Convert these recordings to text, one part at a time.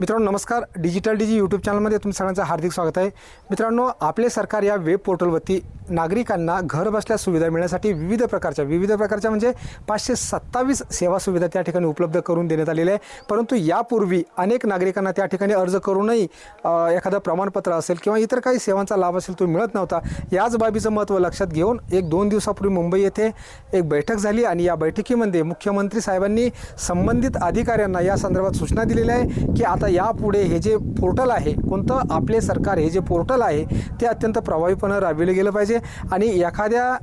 मित्रांनो नमस्कार. डिजिटल डिजी यूट्यूब चॅनलमध्ये तुमचं सगळ्यांचं हार्दिक स्वागत आहे. मित्रांनो आपले सरकार या वेब पोर्टलवरती नागरिकांना घर बसल्या सुविधा मिळण्यासाठी विविध प्रकारच्या विविध प्रकारच्या म्हणजे पाचशे सत्तावीस सेवा सुविधा त्या ठिकाणी उपलब्ध करून देण्यात आलेल्या आहे परंतु यापूर्वी अनेक नागरिकांना त्या ठिकाणी अर्ज करूनही एखादं प्रमाणपत्र असेल किंवा इतर काही सेवांचा लाभ असेल तो मिळत नव्हता. याच बाबीचं महत्त्व लक्षात घेऊन एक दोन दिवसापूर्वी मुंबई येथे एक बैठक झाली आणि या बैठकीमध्ये मुख्यमंत्री साहेबांनी संबंधित अधिकाऱ्यांना या संदर्भात सूचना दिलेल्या आहे की आता यापुढे हे जे पोर्टल आहे कोणतं आपले सरकार हे जे पोर्टल आहे ते अत्यंत प्रभावीपणे राबविलं गेलं पाहिजे. आणि एखाद्या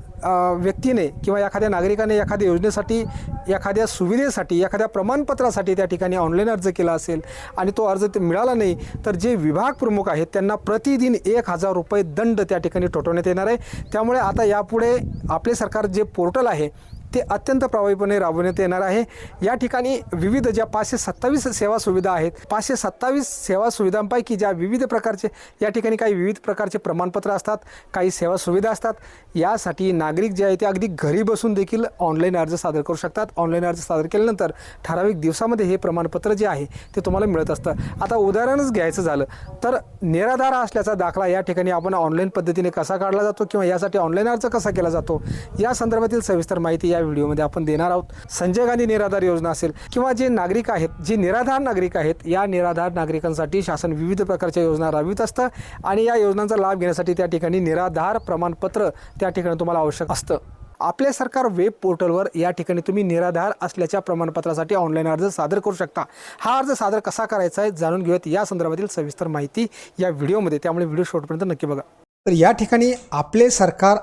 व्यक्तीने किंवा एखाद्या नागरिकाने एखाद्या योजनेसाठी एखाद्या सुविधेसाठी एखाद्या प्रमाणपत्रासाठी त्या ठिकाणी ऑनलाईन अर्ज केला असेल आणि तो अर्ज ते मिळाला नाही तर जे विभाग प्रमुख आहेत त्यांना प्रतिदिन एक हजार रुपये दंड त्या ठिकाणी ठोठवण्यात येणार आहे. त्यामुळे आता यापुढे आपले सरकार जे पोर्टल आहे ते अत्यंत प्रभावीपणे राबवण्यात येणार आहे. या ठिकाणी विविध ज्या पाचशे सत्तावीस सेवा सुविधा आहेत पाचशे सत्तावीस सेवा सुविधांपैकी ज्या विविध प्रकारचे या ठिकाणी काही विविध प्रकारचे प्रमाणपत्र असतात काही सेवा सुविधा असतात. यासाठी नागरिक जे आहे ते अगदी घरी बसून देखील ऑनलाईन अर्ज सादर करू शकतात. ऑनलाईन अर्ज सादर केल्यानंतर ठराविक दिवसामध्ये हे प्रमाणपत्र जे आहे ते तुम्हाला मिळत असतं. आता उदाहरणच घ्यायचं झालं तर निराधार असल्याचा दाखला या ठिकाणी आपण ऑनलाईन पद्धतीने कसा काढला जातो किंवा यासाठी ऑनलाईन अर्ज कसा केला जातो? या संदर्भातील सविस्तर माहिती या व्हिडिओमध्ये आपण देणार आहोत. संजय गांधी निराधार योजना असेल किंवा जे नागरिक आहेत जे निराधार नागरिक आहेत या निराधार नागरिकांसाठी शासन विविध प्रकारच्या योजना राबवित असतं आणि या योजनांचा लाभ घेण्यासाठी त्या ठिकाणी निराधार प्रमाणपत्र त्या ठिकाणी तुम्हाला आवश्यक असतं. आपले सरकार वेब पोर्टलवर या ठिकाणी तुम्ही निराधार असल्याच्या प्रमाणपत्रासाठी ऑनलाईन अर्ज सादर करू शकता. हा अर्ज सादर कसा करायचा आहे जाणून घेऊयात. या संदर्भातील सविस्तर माहिती या व्हिडिओमध्ये. त्यामुळे व्हिडिओ शेवटपर्यंत नक्की बघा. तर या ठिकाणी आपले सरकार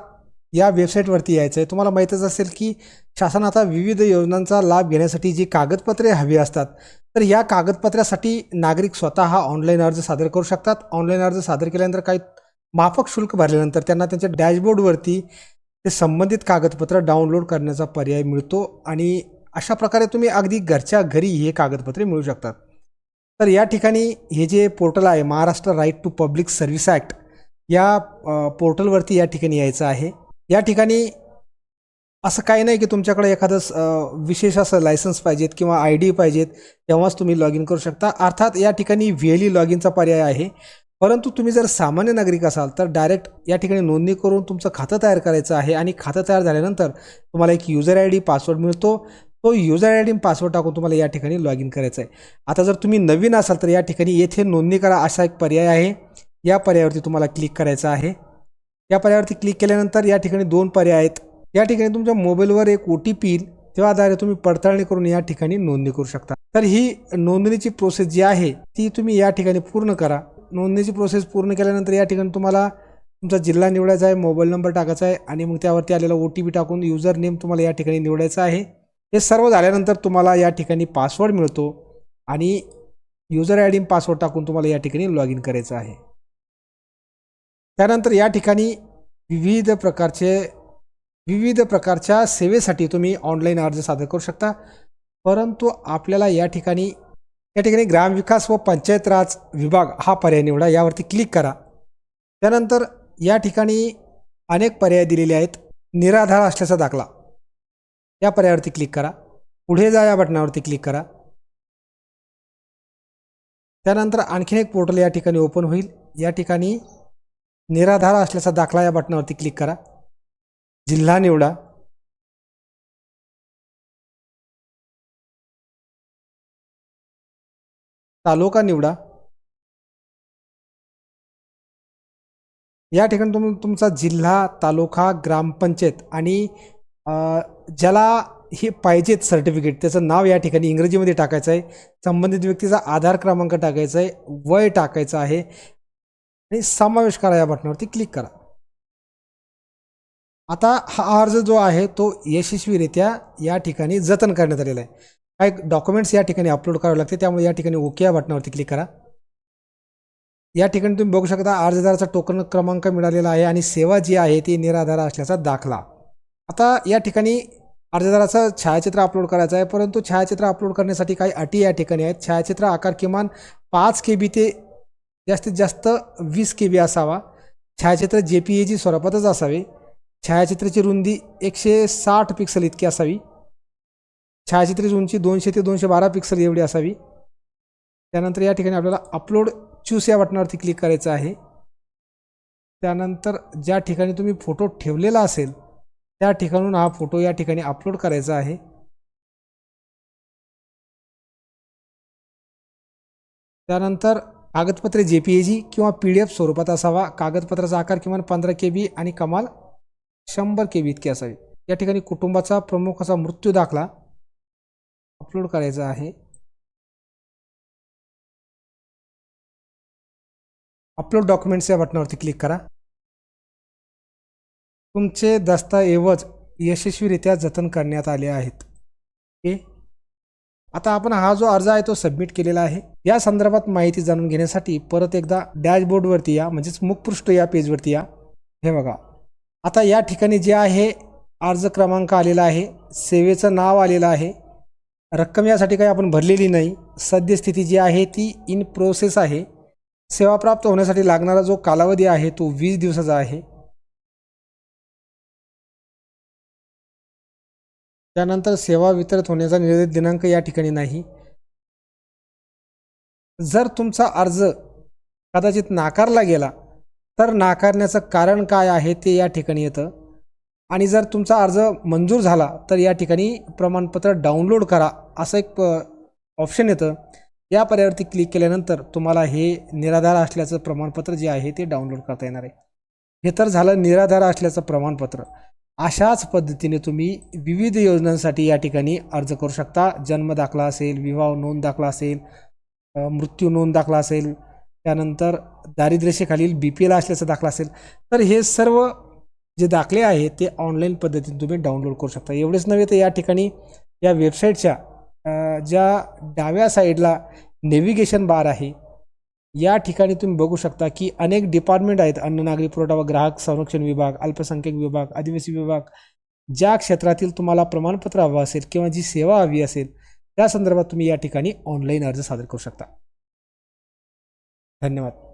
या वेबसाईटवरती यायचं आहे तुम्हाला माहीतच असेल की शासन आता विविध योजनांचा लाभ घेण्यासाठी जी कागदपत्रे हवी असतात तर या कागदपत्रासाठी नागरिक स्वतः हा ऑनलाईन अर्ज सादर करू शकतात. ऑनलाईन अर्ज सादर केल्यानंतर काही माफक शुल्क भरल्यानंतर त्यांना त्यांच्या डॅशबोर्डवरती ते संबंधित कागदपत्र डाउनलोड करण्याचा पर्याय मिळतो आणि अशा प्रकारे तुम्ही अगदी घरच्या घरी हे कागदपत्रे मिळू शकतात. तर या ठिकाणी हे जे पोर्टल आहे Maharashtra right to public service act या पोर्टलवरती या ठिकाणी यायचं आहे. या ठिकाणी असं काही नाही की तुमच्याकडे एखादं स- विशेष असं लायसन्स पाहिजेत किंवा आय डी पाहिजेत तेव्हाच तुम्ही लॉग इन करू शकता. अर्थात या ठिकाणी व्ही एल ई लॉग इनचा पर्याय आहे. परंतु तुम्ही जर सामान्य नागरिक असाल तर डायरेक्ट या ठिकाणी नोंदणी करून तुमचं खातं तयार करायचं आहे आणि खातं तयार झाल्यानंतर तुम्हाला एक युजर आय डी पासवर्ड मिळतो. तो युजर आय डी पासवर्ड टाकून तुम्हाला या ठिकाणी लॉग इन करायचं आहे. आता जर तुम्ही नवीन असाल तर या ठिकाणी येथे नोंदणी करा असा एक पर्याय आहे. या पर्यायावरती तुम्हाला क्लिक करायचं आहे. या पर्यायावरती क्लिक केल्यानंतर या ठिकाणी दोन पर्याय आहेत. या ठिकाणी तुमच्या मोबाईलवर एक ओ टी पी येईल आधारे तुम्ही पडताळणी करून या ठिकाणी नोंदणी करू शकता. तर ही नोंदणीची प्रोसेस जी आहे ती तुम्ही या ठिकाणी पूर्ण करा. नोंदणीची प्रोसेस पूर्ण केल्यानंतर या ठिकाणी तुम्हाला तुमचा जिल्हा निवडायचा आहे मोबाईल नंबर टाकायचा आहे आणि मग त्यावरती आलेला ओ टी पी टाकून युजर नेम तुम्हाला या ठिकाणी निवडायचा आहे. हे सर्व झाल्यानंतर तुम्हाला या ठिकाणी पासवर्ड मिळतो आणि युजर आय डी पासवर्ड टाकून तुम्हाला या ठिकाणी लॉग इन करायचं आहे. त्यानंतर या ठिकाणी विविध प्रकारचे विविध प्रकारच्या सेवेसाठी तुम्ही ऑनलाईन अर्ज सादर करू शकता. परंतु आपल्याला या ठिकाणी या ठिकाणी ग्रामविकास व पंचायत राज विभाग हा पर्याय निवडा यावरती क्लिक करा. त्यानंतर या ठिकाणी अनेक पर्याय दिलेले आहेत. निराधार असल्याचा दाखला. या पर्यायावरती क्लिक करा. पुढे जा या बटनावरती क्लिक करा. त्यानंतर आणखीन एक पोर्टल या ठिकाणी ओपन होईल. या ठिकाणी निराधार असल्याचा दाखला या बटनावरती क्लिक करा. जिल्हा निवडा. तालुका निवडा. या ठिकाणी तुम्ही तुमचा जिल्हा तालुका ग्रामपंचायत आणि ज्याला हे पाहिजेत सर्टिफिकेट त्याचं नाव या ठिकाणी इंग्रजीमध्ये टाकायचं आहे. संबंधित व्यक्तीचा आधार क्रमांक टाकायचा आहे. वय टाकायचं आहे. आणि समावेश करा या बटनावरती क्लिक करा. आता हा अर्ज जो आहे तो यशस्वीरित्या या ठिकाणी जतन करण्यात आलेला आहे. काही डॉक्युमेंट्स या ठिकाणी अपलोड करावे लागते त्यामुळे या ठिकाणी ओके या बटनावरती क्लिक करा. या ठिकाणी तुम्ही बघू शकता अर्जदाराचा टोकन क्रमांक मिळालेला आहे आणि सेवा जी आहे ती निराधार असल्याचा दाखला. आता या ठिकाणी अर्जदाराचं छायाचित्र अपलोड करायचं आहे परंतु छायाचित्र अपलोड करण्यासाठी काही अटी या ठिकाणी आहेत. छायाचित्र आकार किमान पाच के बी ते जास्तीत जास्त वीस के बी असावा. छायाचित्र जे पी ए जी स्वरूपातच असावे. छायाचित्राची रुंदी एकशे साठ पिक्सल इतकी असावी. छायाचित्राची उंची दोनशे ते दोनशे बारा पिक्सल एवढी असावी. त्यानंतर या ठिकाणी आपल्याला अपलोड चूस या बटनावरती क्लिक करायचं आहे. त्यानंतर ज्या ठिकाणी तुम्ही फोटो ठेवलेला असेल त्या ठिकाणून हा फोटो या ठिकाणी अपलोड करायचा आहे. त्यानंतर कागदपत्रे जे पी ए जी किंवा पी डी एफ स्वरूपात असावा. कागदपत्राचा आकार किमान पंधरा के बी आणि कमाल शंभर के बी इतकी असावी. या ठिकाणी कुटुंबाचा प्रमुखाचा मृत्यू दाखला अपलोड करायचा आहे. अपलोड डॉक्युमेंट्स या बटनावरती क्लिक करा. तुमचे दस्तऐवज यशस्वीरित्या जतन करण्यात आले आहेत. ओके? आता आपण हा जो अर्ज आहे तो सबमिट केलेला आहे. या संदर्भात माहिती जाणून घेण्यासाठी परत एकदा डॅशबोर्डवरती या म्हणजेच मुखपृष्ठ या पेजवरती या. हे बघा. आता या ठिकाणी जे आहे अर्ज क्रमांक आलेला आहे सेवेचं नाव आलेलं आहे. रक्कम यासाठी काही आपण भरलेली नाही. सद्यस्थिती जी आहे ती इन प्रोसेस आहे. सेवा प्राप्त होण्यासाठी लागणारा जो कालावधी आहे तो वीस दिवसाचा आहे. त्यानंतर सेवा वितरित होण्याचा निर्धारित दिनांक या ठिकाणी नाही. जर तुमचा अर्ज कदाचित नाकारला गेला तर नाकारण्याचं कारण काय आहे ते या ठिकाणी येतं. आणि जर तुमचा अर्ज मंजूर झाला तर या ठिकाणी प्रमाणपत्र डाउनलोड करा असं एक ऑप्शन येतं. या पर्यावरती क्लिक केल्यानंतर तुम्हाला हे निराधार असल्याचं प्रमाणपत्र जे आहे ते डाउनलोड करता येणार आहे. हे तर झालं निराधार असल्याचं प्रमाणपत्र. अशाच पद्धतीने तुम्ही विविध योजनांसाठी या ठिकाणी अर्ज करू शकता. जन्म दाखला असेल विवाह नोंद दाखला असेल मृत्यू नोंद दाखला असेल त्यानंतर दारिद्र्यरेषेखालील बी पी एल असल्याचा दाखला असेल. तर हे सर्व जे दाखले आहेत ते ऑनलाईन पद्धतीने तुम्ही डाउनलोड करू शकता. एवढेच नव्हे तर या ठिकाणी या वेबसाईटच्या ज्या डाव्या साईडला नेव्हिगेशन बार आहे या ठिकाणी तुम्ही बघू शकता की अनेक डिपार्टमेंट आहेत. अन्न नागरी पुरवठा व ग्राहक संरक्षण विभाग अल्पसंख्याक विभाग आदिवासी विभाग. ज्या क्षेत्रातील तुम्हाला प्रमाणपत्र हवं असेल किंवा जी सेवा हवी असेल त्या संदर्भात तुम्ही या ठिकाणी ऑनलाईन अर्ज सादर करू शकता. धन्यवाद.